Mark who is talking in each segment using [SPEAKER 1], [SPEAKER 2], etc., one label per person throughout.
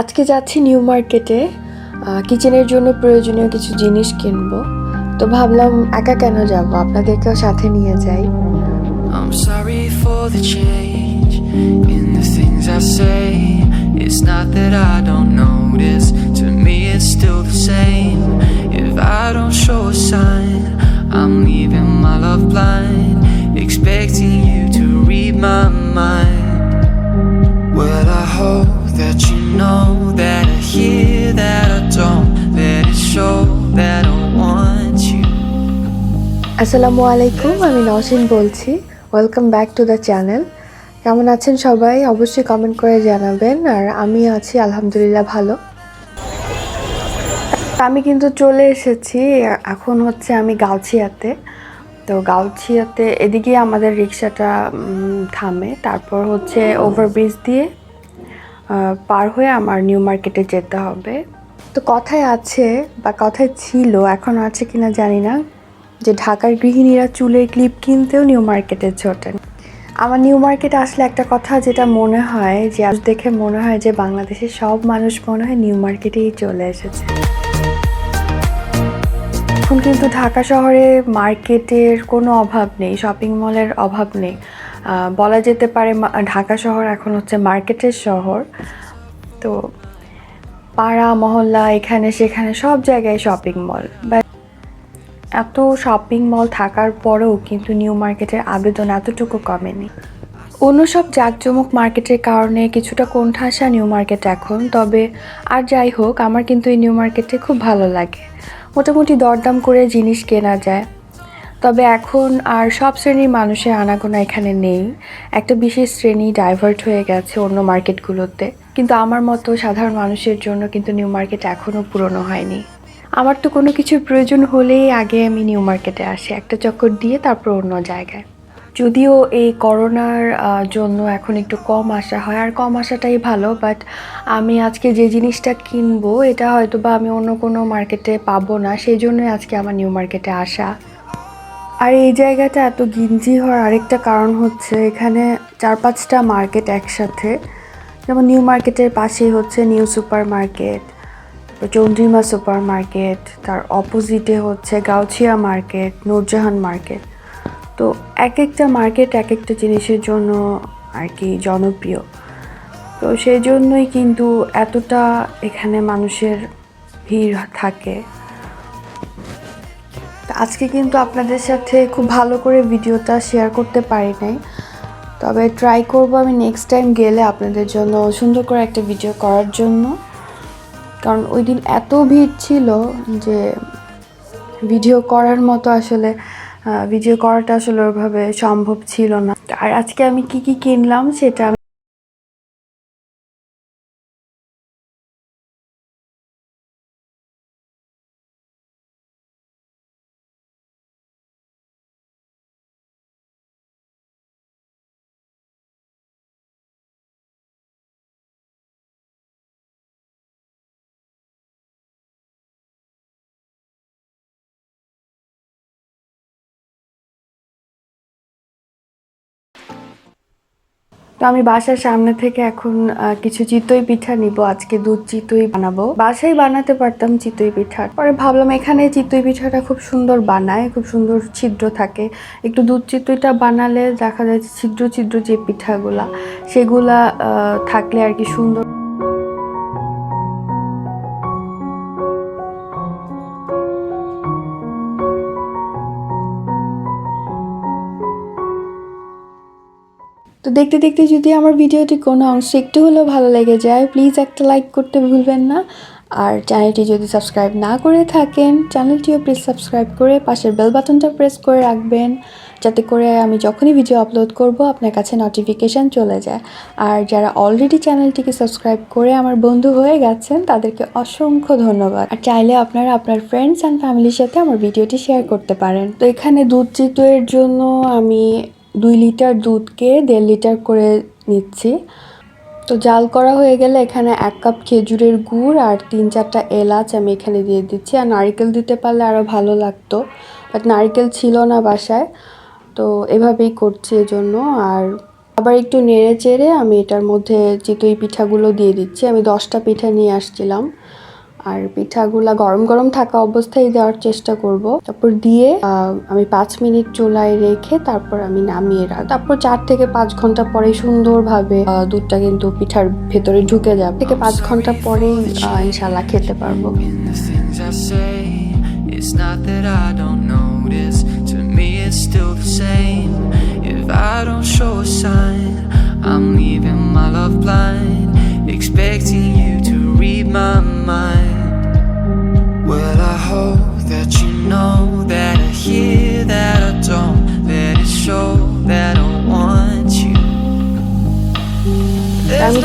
[SPEAKER 1] আজকে যাচ্ছি নিউ মার্কেটে কিচেনের জন্য প্রয়োজনীয় কিছু জিনিস কিনবো তো ভাবলাম একা কেন যাব আপনাদেরকেও সাথে নিয়ে যাই
[SPEAKER 2] I'm sorry for the change in the things I say. It's not that I don't notice, to me it's still the same. If I don't show a sign, I'm leaving my love blind, expecting you to read my mind. Well, I hope that you know
[SPEAKER 1] আসসালামু আলাইকুম, আমি নওশিন বলছি। Welcome back to the channel কেমন আছেন সবাই? অবশ্যই comment করে জানাবেন। আর আমি আছি, আলহামদুলিল্লাহ, ভালো। আমি কিন্তু চলে এসেছি। এখন হচ্ছে আমি গাউছিয়াতে। তো গাউছিয়াতে এদিকে আমাদের রিক্সাটা থামে। তারপর হচ্ছে ওভারব্রিজ দিয়ে পার হয়ে আমার নিউ মার্কেটে যেতে হবে। তো কথায় আছে বা কথায় ছিল, এখন আছে কিনা জানি না, যে ঢাকার গৃহিণীরা চুলের ক্লিপ কিনতেও নিউ মার্কেটে ছোটেন। আমার নিউ মার্কেটে আসলে একটা কথা যেটা মনে হয়, যে আজ দেখে মনে হয় যে বাংলাদেশের সব মানুষ মনে হয় নিউ মার্কেটেই চলে এসেছে। এখন কিন্তু ঢাকা শহরে মার্কেটের কোনো অভাব নেই শপিং মলের অভাব নেই। বলা যেতে পারে ঢাকা শহর এখন হচ্ছে মার্কেটের শহর। তো পাড়া, মহল্লা, এখানে, সেখানে সব জায়গায় শপিং মল বা এত শপিং মল থাকার পরেও কিন্তু নিউ মার্কেটের আবেদন এতটুকু কমেনি। অন্য সব জাঁকজমক মার্কেটের কারণে কিছুটা কোণঠাসা নিউ মার্কেট এখন। তবে আর যাই হোক, আমার কিন্তু এই নিউ মার্কেটে খুব ভালো লাগে। মোটামুটি দরদাম করে জিনিস কেনা যায়। তবে এখন আর সব শ্রেণির মানুষের আনাগোনা এখানে নেই। একটা বিশেষ শ্রেণি ডাইভার্ট হয়ে গেছে অন্য মার্কেটগুলোতে। কিন্তু আমার মতো সাধারণ মানুষের জন্য কিন্তু নিউ মার্কেট এখনও পুরনো হয়নি। আমার তো কোনো কিছুর প্রয়োজন হলেই আগে আমি নিউ মার্কেটে আসি, একটা চক্কর দিয়ে তারপর অন্য জায়গায়। যদিও এই করোনার জন্য এখন একটু কম আসা হয়, আর কম আসাটাই ভালো বাট আমি আজকে যে জিনিসটা কিনবো, এটা হয়তো বা আমি অন্য কোনো মার্কেটে পাবো না, সেই জন্যই আজকে আমার নিউ মার্কেটে আসা। আর এই জায়গাটা এত গিঞ্জি হওয়ার আরেকটা কারণ হচ্ছে এখানে চার পাঁচটা মার্কেট একসাথে। যেমন নিউ মার্কেটের পাশেই হচ্ছে new super market Chandrima super market তার অপোজিটে হচ্ছে গাউছিয়া মার্কেট, নূরজাহান মার্কেট। তো এক একটা মার্কেট এক একটা জিনিসের জন্য আর কি জনপ্রিয়। তো সেই জন্যই কিন্তু এতটা এখানে মানুষের ভিড় থাকে। আজকে কিন্তু আপনাদের সাথে খুব ভালো করে ভিডিওটা শেয়ার করতে পারি নাই। তবে ট্রাই করব আমি নেক্সট টাইম গেলে আপনাদের জন্য সুন্দর করে একটা ভিডিও করার জন্য। কারণ ওই দিন এত ভিড় ছিল যে ভিডিও করার মতো আসলে ভিডিও করাটা আসলে ওইভাবে সম্ভব ছিল না। আর আজকে আমি কি কি কিনলাম সেটা তো আমি বাসার সামনে থেকে এখন কিছু চিতই পিঠা নিব। আজকে দুধ চিতই বানাবো। বাসাই বানাতে পারতাম চিতই পিঠা। পরে ভাবলাম এখানে চিতই পিঠাটা খুব সুন্দর বানায়, খুব সুন্দর ছিদ্র থাকে। একটু দুধ চিতইটা বানালে দেখা যায় ছিদ্র ছিদ্র যে পিঠাগুলা, সেগুলা থাকলে আর কি সুন্দর তো দেখতে দেখতে যদি আমার ভিডিওটি কোনো অংশ একটু হলেও ভালো লেগে যায় প্লিজ একটা লাইক করতে ভুলবেন না। আর চ্যানেলটি যদি সাবস্ক্রাইব না করে থাকেন চ্যানেলটিও প্লিজ সাবস্ক্রাইব করে পাশের বেল বাটনটা প্রেস করে রাখবেন, যাতে করে আমি যখনই ভিডিও আপলোড করব আপনার কাছে নোটিফিকেশান চলে যায়। আর যারা অলরেডি চ্যানেলটিকে সাবস্ক্রাইব করে আমার বন্ধু হয়ে গেছেন, তাদেরকে অসংখ্য ধন্যবাদ। আর চাইলে আপনারা আপনার ফ্রেন্ডস অ্যান্ড ফ্যামিলির সাথে আমার ভিডিওটি শেয়ার করতে পারেন। তো এখানে দুধ চিতইয়ের জন্য আমি দুই লিটার দুধকে দেড় লিটার করে নিচ্ছি। তো জাল করা হয়ে গেলে এখানে এক কাপ খেজুরের গুড় আর তিন চারটা এলাচ আমি এখানে দিয়ে দিচ্ছি। আর নারকেল দিতে পারলে আরও ভালো লাগতো, বাট নারকেল ছিল না বাসায়, তো এভাবেই করছি এজন্য। আর আবার একটু নেড়ে চেড়ে আমি এটার মধ্যে চিতই পিঠাগুলো দিয়ে দিচ্ছি, আমি দশটা পিঠা নিয়ে আসছিলাম। আর পিঠাগুলা গরম গরম থাকা অবস্থায় দেওয়ার চেষ্টা করব। তারপর দিয়ে আমি পাঁচ মিনিট চুলায় রেখে তারপর আমি নামিয়ে রাখ, তারপর চার থেকে পাঁচ ঘণ্টা পরে সুন্দরভাবে দুধটা কিন্তু পিঠার ভেতরে ঢুকে যাবে। থেকে পাঁচ ঘণ্টা পরেই ইনশাল্লাহ খেতে পারব।
[SPEAKER 2] It's not that I don't notice.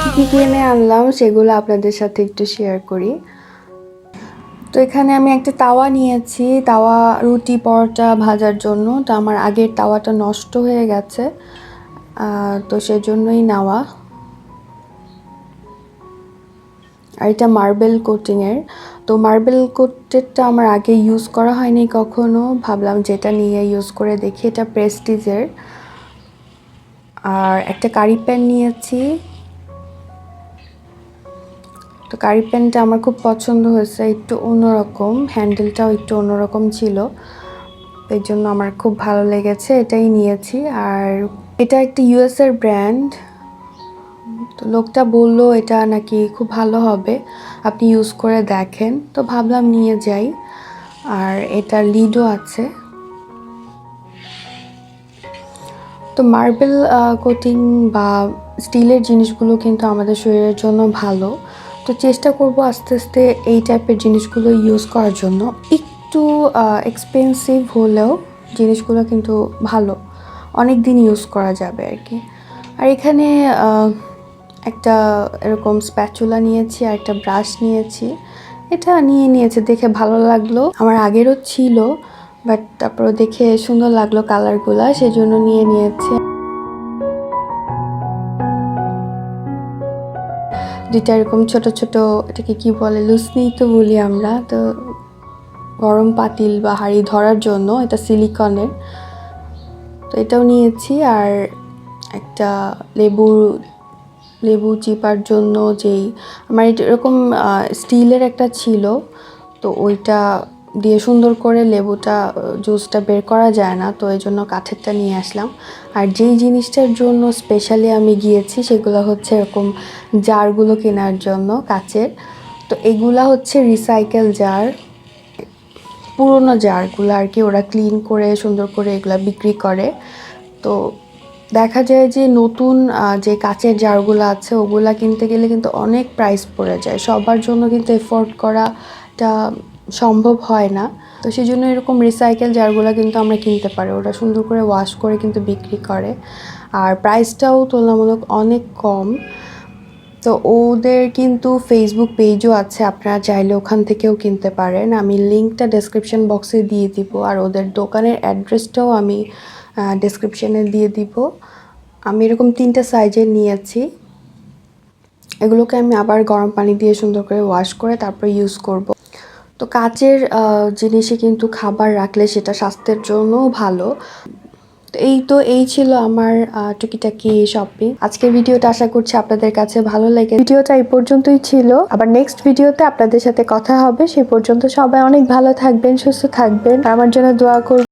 [SPEAKER 1] কি কি কিনে আনলাম সেগুলো আপনাদের সাথে একটু শেয়ার করি। তো এখানে আমি একটা তাওয়া নিয়েছি। তাওয়া রুটি, পরোটা ভাজার জন্য। তো আমার আগের তাওয়াটা নষ্ট হয়ে গেছে। তো সেজন্যই নেওয়া। আর এটা মার্বেল কোটিংয়ের তো মার্বেল কোটেডটা আমার আগে ইউজ করা হয়নি কখনো। ভাবলাম যেটা নিয়ে ইউজ করে দেখি। এটা প্রেস্টিজের আর একটা কারি প্যান নিয়েছি। কারি প্যানটা আমার খুব পছন্দ হয়েছে, একটু অন্যরকম, হ্যান্ডেলটাও একটু অন্যরকম ছিল। এই জন্য আমার খুব ভালো লেগেছে, এটাই নিয়েছি। আর এটা একটা ইউএসের ব্র্যান্ড। তো লোকটা বলল, এটা নাকি খুব ভালো হবে, আপনি ইউজ করে দেখেন। তো ভাবলাম নিয়ে যাই। আর এটার লিডও আছে। তো মার্বেল কোটিং বা স্টিলের জিনিসগুলো কিন্তু আমাদের শরীরের জন্য ভালো। তো চেষ্টা করব আস্তে আস্তে এই টাইপের জিনিসগুলো ইউজ করার জন্য। একটু এক্সপেন্সিভ হলেও জিনিসগুলো কিন্তু ভালো। অনেক দিন ইউজ করা যাবে আর কি আর এখানে একটা এরকম স্প্যাচুলা নিয়েছি আর একটা ব্রাশ নিয়েছি। এটা নিয়ে নিয়েছে, দেখে ভালো লাগল। আমার আগেরও ছিল বাট তারপর দেখে সুন্দর লাগল কালারগুলো সেই জন্য নিয়ে নিয়েছে। দুইটা এরকম ছোট ছোট, এটাকে কি বলে লুসনি তো বলি আমরা, তো গরম পাতিল বা হাঁড়ি ধরার জন্য এটা সিলিকনের। তো এটাও নিয়েছি, আর একটা লেবু লেবু চিপার জন্য যেই, আমার এরকম স্টিলের একটা ছিল, তো ওইটা দিয়ে সুন্দর করে লেবুটা জুসটা বের করা যায় না, তো এই জন্য কাঠেরটা নিয়ে আসলাম। আর যেই জিনিসটার জন্য স্পেশালি আমি গিয়েছি সেগুলো হচ্ছে এরকম জারগুলো কেনার জন্য কাচের। তো এগুলা হচ্ছে রিসাইকেল জার পুরোনো জারগুলো আর কি ওরা ক্লিন করে, সুন্দর করে এগুলা বিক্রি করে। তো দেখা যায় যে নতুন যে কাচের জারগুলো আছে ওগুলা কিনতে গেলে কিন্তু অনেক প্রাইস পড়ে যায়। সবার জন্য কিন্তু এফোর্ড করাটা সম্ভব হয় না। তো সেই জন্য এরকম রিসাইকেল জারগুলো কিন্তু আমরা কিনতে পারি। ওরা সুন্দর করে ওয়াশ করে কিন্তু বিক্রি করে। আর প্রাইসটাও তুলনামূলক অনেক কম। তো ওদের কিন্তু ফেসবুক পেজও আছে। আপনারা চাইলে ওখান থেকেও কিনতে পারেন। আমি লিঙ্কটা ডেসক্রিপশন বক্সে দিয়ে দিব। আর ওদের দোকানের অ্যাড্রেসটাও আমি ডেসক্রিপশনে দিয়ে দিব। আমি এরকম তিনটে সাইজের নিয়েছি। এগুলোকে আমি আবার গরম পানি দিয়ে সুন্দর করে ওয়াশ করে তারপর ইউজ করব। তো কাচের জিনিসে কিন্তু খাবার রাখলে সেটা স্বাস্থ্যের জন্যও ভালো। এই তো, এই ছিল আমার টুকিটাকি শপিং আজকের ভিডিওটা আশা করছি আপনাদের কাছে ভালো লাগে ভিডিওটা এই পর্যন্তই ছিল। আবার নেক্সট ভিডিওতে আপনাদের সাথে কথা হবে। সেই পর্যন্ত সবাই অনেক ভালো থাকবেন, সুস্থ থাকবেন। আমার জন্য দোয়া করবেন।